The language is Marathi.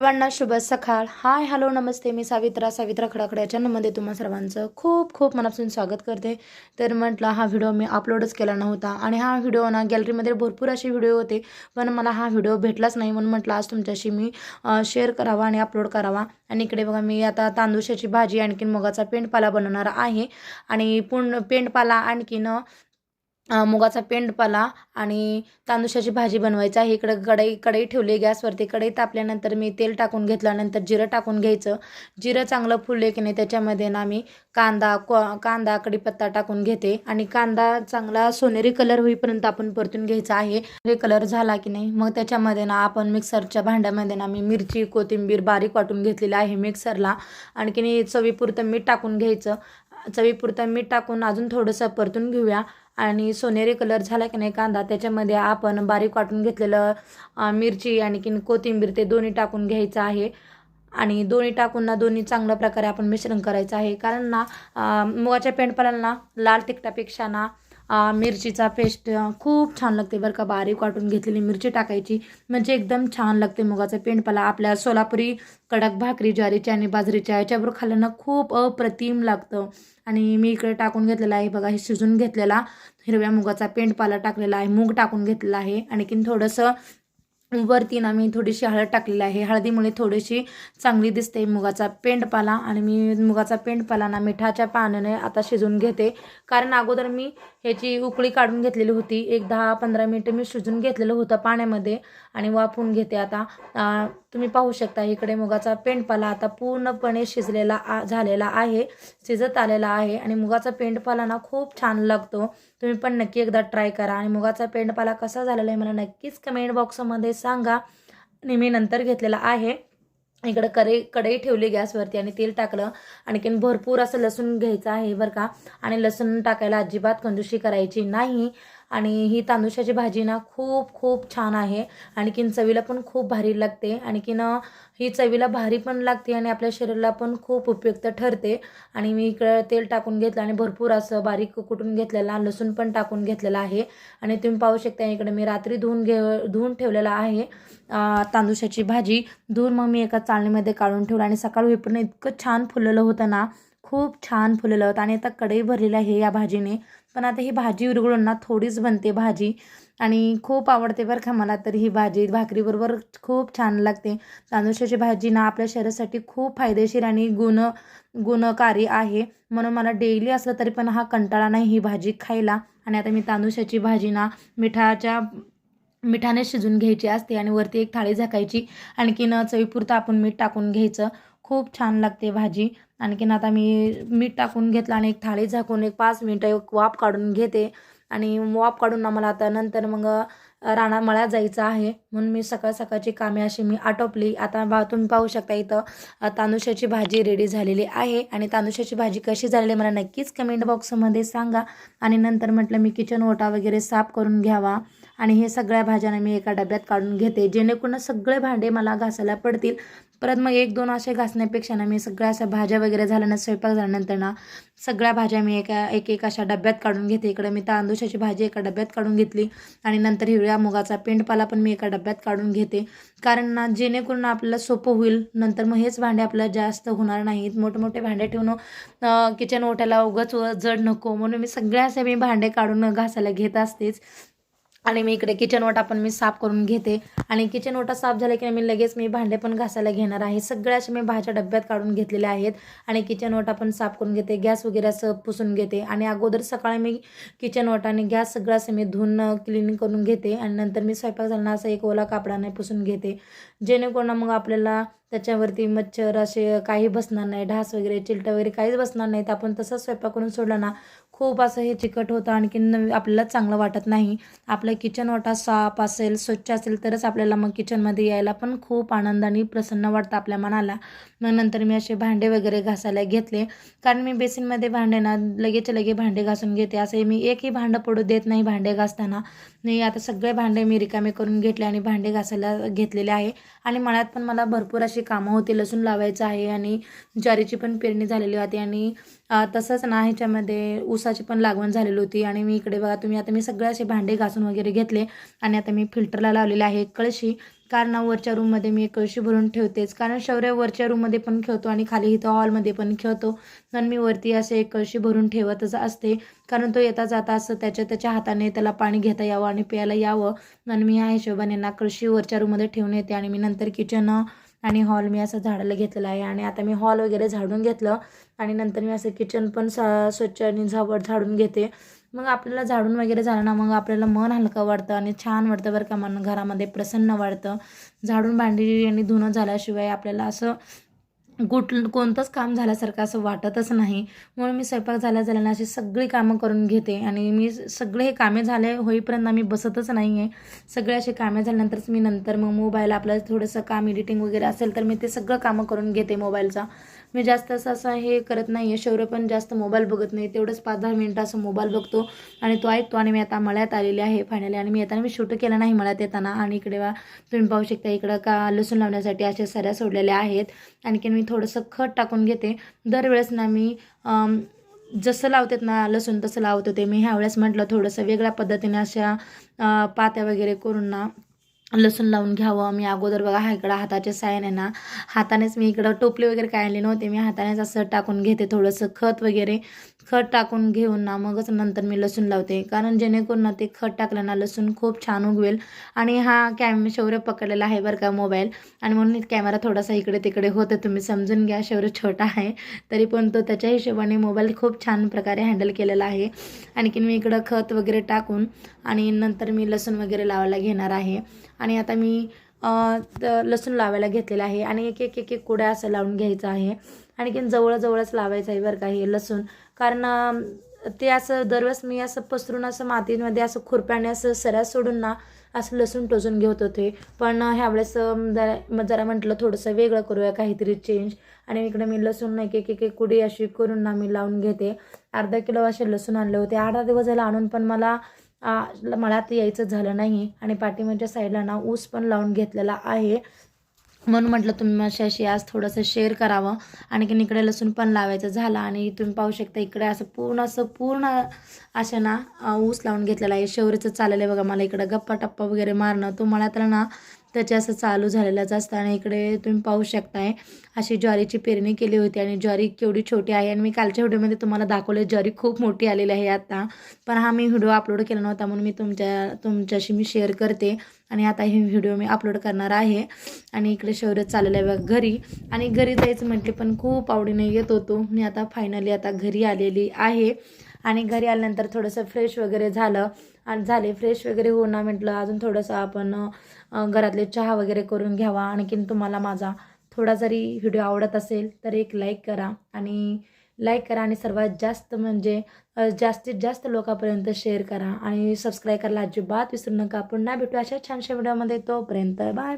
सर्वांना शुभ सकाळ. हाय हॅलो नमस्ते. मी सावित्रा सावित्रा खडाखड चॅनलमध्ये तुम्हा सर्वांचं खूप खूप मनापासून स्वागत करते. तर म्हटलं हा व्हिडिओ मी अपलोडच केला नव्हता आणि हा व्हिडिओ ना गॅलरीमध्ये भरपूर असे व्हिडिओ होते पण मला हा व्हिडिओ भेटलाच नाही म्हणून म्हटलं आज तुमच्याशी मी शेअर करावा आणि अपलोड करावा. आणि इकडे बघा मी आता तांदूशाची भाजी आणखीन मुगाचा पेंडपाला बनवणार आहे. आणि पूर्ण पेंडपाला आणखीन मुगाचा पेंडपाला आणि तांदुशाची भाजी बनवायची आहे. इकडं कढई कढई ठेवली गॅसवरती. कढई तापल्यानंतर मी तेल टाकून घेतल्यानंतर जिरं टाकून घ्यायचं. जिरं चांगलं फुलले की नाही त्याच्यामध्ये ना मी कांदा को कांदा कढीपत्ता टाकून घेते. आणि कांदा चांगला सोनेरी कलर होईपर्यंत आपण परतून घ्यायचा आहे. रे कलर झाला की नाही मग त्याच्यामध्ये ना आपण मिक्सरच्या भांड्यामध्ये ना मी मिरची कोथिंबीर बारीक वाटून घेतलेली आहे मिक्सरला. आणखीन चवीपुरतं मीठ टाकून घ्यायचं. चवीपुरतं मीठ टाकून अजून थोडंसं परतून घेऊया. आणि सोनेरी कलर झाला की नाही कांदा त्याच्यामध्ये आपण बारीक वाटून घेतलेलं मिरची आणखीन कोथिंबीर ते दोन्ही टाकून घ्यायचं आहे. आणि दोन्ही टाकून ना दोन्ही चांगल्या प्रकारे आपण मिश्रण करायचं आहे. कारण ना मुगाच्या पेंडपाला ना लाल तिखटापेक्षा ना मिरचीचा पेस्ट खूप छान लागते बरं का बारीक वाटून घेतलेली मिरची टाकायची. म्हणजे एकदम छान लागते मुगाचा पेंडपाला आपल्या सोलापुरी कडक भाकरी ज्वारीच्या आणि बाजरीच्या याच्याबरोबर खाल्ल्यानं खूप अप्रतिम लागतं. आणि मी इकडे टाकून घेतलेला आहे बघा हे शिजून घेतलेला हिरव्या मुगाचा पेंडपाला टाकलेला आहे मूग टाकून घेतलेला आहे. आणखीन थोडंसं वरती ना मी थोडीशी हळद टाकलेली आहे. हळदीमुळे थोडीशी चांगली दिसते मुगाचा पेंडपाला आणि मी मुगाचा पेंडपाला ना मिठाच्या पाण्याने आता शिजून घेते. कारण अगोदर मी ह्याची उकळी काढून घेतलेली होती. एक दहा पंधरा मिनटं मी शिजून घेतलेलं होतं पाण्यामध्ये आणि वाफवून घेते आता. तुम्ही पाहू शकता इकडे मुगाचा पेंडपाला आता पूर्णपणे शिजलेला आ झालेला आहे. शिजत आलेला आहे आणि मुगाचा पेंडपाला ना खूप छान लागतो. तुम्ही पण नक्की एकदा ट्राय करा. आणि मुगाचा पेंडपाला कसा झालेला आहे मला नक्कीच कमेंट बॉक्समध्ये सांगा. आणि मी नंतर घेतलेला आहे. इकडं करे कढई ठेवली गॅसवरती आणि तेल टाकलं. आणखीन भरपूर असं लसूण घ्यायचं आहे बरं का. आणि लसूण टाकायला अजिबात कंदुशी करायची नाही. आणि ही तांदुशाची भाजी ना खूप खूप छान आहे. आणखीन चवीला पण खूप भारी लागते. आणखीन ही चवीला भारी पण लागते आणि आपल्या शरीराला पण खूप उपयुक्त ठरते. आणि मी इकडं तेल टाकून घेतलं आणि भरपूर असं बारीक कुटून घेतलेला लसूण पण टाकून घेतलेला आहे. आणि तुम्ही पाहू शकता इकडे मी रात्री धुवून घे धुवून ठेवलेला आहे तांदुशाची भाजी. धुवून मग मी एका चाळणीमध्ये काढून ठेवलं आणि सकाळ पण इतकं छान फुललेलं होतं ना खूप छान फुललं होतं. आणि आता कढई भरलेली आहे या भाजीने. पण आता ही भाजी उरगळून ना थोडीच बनते भाजी. आणि खूप आवडते बरं का मला तर ही भाजी. भाकरीबरोबर खूप छान लागते. तांदूळाची भाजी ना आपल्या शरीरासाठी खूप फायदेशीर आणि गुण गुणकारी आहे. म्हणून मला डेली असलं तरी पण हा कंटाळा नाही ही भाजी खायला. आणि आता मी तांदूळाची भाजी ना मिठाच्या मिठाने शिजून घ्यायची असते आणि वरती एक थाळी झाकायची. आणखीन चवीपुरतं आपण मीठ टाकून घ्यायचं. खूप छान लागते भाजी. आणखीन आता मी मीठ टाकून घेतलं आणि एक थाळी झाकून एक पाच मिनटं एक वाफ काढून घेते. आणि वाफ काढून ना मला आता नंतर मग राणा मळ्यात जायचं आहे. म्हणून मी सकाळ सकाळची कामे अशी मी आटोपली. आता बा तुम्ही पाहू शकता इथं तानुशाची भाजी रेडी झालेली आहे. आणि तांदूशाची भाजी कशी झालेली आहे मला नक्कीच कमेंट बॉक्समध्ये सांगा. आणि नंतर म्हटलं मी किचन ओटा वगैरे साफ करून घ्यावा. आणि हे सगळ्या भाज्यांना मी एका डब्यात काढून घेते. जेणेकरून सगळे भांडे मला घासायला पडतील. परत मग एक दोन असे घासण्यापेक्षा ना मी सगळ्या अशा भाज्या वगैरे झाल्यानं स्वयंपाक झाल्यानंतर ना सगळ्या भाज्या मी एका एक एक अशा डब्यात काढून घेते. इकडे मी तांदूशाची भाजी एका डब्यात काढून घेतली आणि नंतर हिरव्या मुगाचा पेंडपाला पण मी एका डब्यात काढून घेते. कारण ना जेणेकरून आपल्याला सोपं होईल नंतर मग हेच भांडे आपल्याला जास्त होणार नाहीत. मोठमोठे भांडे ठेवून किचन ओट्याला उगाच जड नको. म्हणून मी सगळ्या असे मी भांडे काढून घासायला घेत असतेच. आणि मी इकडे किचन ओटा पण मी साफ करून घेते. आणि किचन ओटा साफ झाला की मी लगेच मी भांडे पण घासायला घेणार आहे. सगळ्या अशा मी भाज्या डब्यात काढून घेतलेल्या आहेत. आणि किचन ओटा पण साफ करून घेते. गॅस वगैरे असं पुसून घेते. आणि अगोदर सकाळी मी किचन ओटा आणि गॅस सगळं असं मी धुवून क्लीन करून घेते. आणि नंतर मी स्वयंपाक झाला असं एक ओला कापडाने पुसून घेते. जेणेकरून मग आपल्याला त्याच्यावरती मच्छर असे काही बसणार नाही. ढास वगैरे चिलटं वगैरे काहीच बसणार नाहीत आपण तसंच स्वयंपाक करून सोडलं ना खूप असं हे चिकट होतं. आणखीन आपल्याला चांगलं वाटत नाही. आपलं किचन वाटा साफ असेल स्वच्छ असेल तरच आपल्याला मग किचनमध्ये यायला पण खूप आनंदाने प्रसन्न वाटतं आपल्या मनाला. मग नंतर मी असे भांडे वगैरे घासायला घेतले. कारण मी बेसिनमध्ये भांडे ना लगेच लगे भांडे घासून घेते. असे मी एकही भांडं पडू देत नाही भांडे घासताना. मी आता सगळे भांडे मी रिकामे करून घेतले आणि भांडे घासायला घेतलेले आहे. आणि मळ्यात पण मला भरपूर अशी कामं होती लसूण लावायचं आहे आणि ज्वारीची पण पेरणी झालेली होती आणि तसंच ना ह्याच्यामध्ये ऊसाची पण लागवण झालेली होती आणि मी इकडे बघा तुम्ही आता मी सगळे असे भांडे घासून वगैरे घेतले आणि आता मी फिल्टरला लावलेले आहे कळशी. कारण वरच्या रूममध्ये मी एक कळशी भरून ठेवतेच. कारण शौर्य वरच्या रूममध्ये पण खेळतो आणि खाली इथं हॉलमध्ये पण खेळतो. पण मी वरती असे एक कळशी भरून ठेवतच असते. कारण तो येता जाता असं त्याच्या त्याच्या हाताने त्याला पाणी घेता यावं आणि प्यायला यावं. आणि मी ह्या हिशोबाने ना कळशी वरच्या रूममध्ये ठेवून येते आणि मी नंतर किचन आणि हॉल मी असं झाडायला घेतलेला आहे आणि आता मी हॉल वगैरे झाडून घेतलं आणि नंतर मी असं किचन पण सा स्वच्छ आणि झावड झाडून घेते. मग आपल्याला झाडून वगैरे झालं ना मग आपल्याला मन हलकं वाटतं आणि छान वाटतं बरं का मन घरामध्ये प्रसन्न वाटतं. झाडून भांडी आणि धुणं झाल्याशिवाय आपल्याला असं कुठ कोणतंच काम झाल्यासारखं असं वाटतच नाही. म्हणून मी स्वयंपाक झाल्या झाल्यानं अशी सगळी कामं करून घेते. आणि मी सगळे हे कामे झाले होईपर्यंत मी बसतच नाही आहे सगळे असे कामे झाल्यानंतरच मी नंतर मग मोबाईल आपलं थोडंसं काम एडिटिंग वगैरे असेल तर मी ते सगळं कामं करून घेते मोबाईलचा. मी जास्त असं असं हे करत नाही आहे शौर्य पण जास्त मोबाईल बघत नाही. तेवढंच पाच दहा मिनटं असं मोबाईल बघतो. आणि तो ऐकतो आणि मी आता मळ्यात आलेली आहे फायनली आणि मी येताना मी शूट केलं नाही मळ्यात येताना. आणि इकडे तुम्ही पाहू शकता इकडं का लसूण लावण्यासाठी अशा सऱ्या सोडलेल्या आहेत. आणखीन मी थोडंसं खत टाकून घेते. दरवेळेस ना मी जसं लावतात ना लसूण तसं लावत होते मी ह्यावेळेस म्हटलं थोडंसं वेगळ्या पद्धतीने अशा पात्या वगैरे करून ना लसूण लावून घ्यावं. मी अगोदर बघा हा इकडं हाताच्या सायने ना. हातानेच मी इकडं टोपले वगैरे काय आणली नव्हते. मी हातानेच असं टाकून घेते थोडंसं खत वगैरे. खत टाकून घेऊन ना मगच नंतर मी लसूण लावते. कारण जेणेकरून ना ते खत टाकलं ना लसूण खूप छान उगवेल. आणि हा कॅम शौर्य पकडलेला आहे बरं का मोबाईल. आणि म्हणून कॅमेरा थोडासा इकडे तिकडे होतं तुम्ही समजून घ्या शौर्य छोटा आहे. तरी पण तो त्याच्या हिशोबाने मोबाईल खूप छान प्रकारे हँडल केलेला आहे. आणखीन मी इकडं खत वगैरे टाकून आणि नंतर मी लसूण वगैरे लावायला घेणार आहे. आणि आता मी लसूण लावायला घेतलेलं आहे आणि एक एक एक एक कुड्या असं लावून घ्यायचं आहे. आणखीन जवळजवळच लावायचं आहे बरं का हे लसूण. कारण ते असं दरवेळेस मी असं पसरून असं मातीमध्ये असं खुरप्याने असं सऱ्यास सोडून ना असं लसूण टोचून घेत होते. पण ह्यावेळेस जरा जरा म्हटलं थोडंसं वेगळं करूया काहीतरी चेंज आणि इकडे मी लसूण एक एक एक कुडी अशी करून ना मी लावून घेते. अर्धा किलो असे लसूण आणले होते. अर्धा दिवस झाला आणून पण मला मला ते यायचं झालं नाही आणि पाठीमागच्या साईडला ना ऊस पण लावून घेतलेला आहे. म्हणून म्हटलं तुम्ही माझ्याशी आज थोडंसं शेअर करावं. आणखीन इकडे लसूण पण लावायचं झालं. आणि तुम्ही पाहू शकता इकडे असं पूर्ण असं पूर्ण अशा ना ऊस लावून घेतलेला आहे. शेवरीचं चाललं आहे बघा मला इकडं गप्पा टप्पा वगैरे मारणं. तुम्हाला तर ना त्याचे असं चालू झालेलंच असतं आणि इकडे तुम्ही पाहू शकताय अशी ज्वारीची पेरणी केली होती आणि ज्वारी केवढी छोटी आहे. आणि मी कालच्या व्हिडिओमध्ये तुम्हाला दाखवले ज्वारी खूप मोठी आलेली आहे आता. पण हा मी व्हिडिओ अपलोड केला नव्हता म्हणून मी तुमच्या तुमच्याशी मी शेअर करते. आणि आता हे व्हिडिओ मी अपलोड करणार आहे. आणि इकडे शौर्य चाललेलं आहे बघा घरी. आणि घरी जायचं म्हटले पण खूप आवडीने येत होतो. मी आता फायनली आता घरी आलेली आहे. आणि घरी आल्यानंतर थोडंसं फ्रेश वगैरे झालं. आणि झाले फ्रेश वगैरे होणं म्हटलं अजून थोडंसं आपण घरातले चहा वगैरे करून घ्यावा. आणखीन तुम्हाला माझा थोडा जरी व्हिडिओ आवडत असेल तर एक लाईक करा. आणि लाईक करा आणि सर्वात जास्त म्हणजे जास्तीत जास्त लोकांपर्यंत शेअर करा. आणि सबस्क्राईब करायला अजिबात विसरू नका. पुन्हा भेटू अशा छानशा व्हिडिओमध्ये तोपर्यंत बाय बाय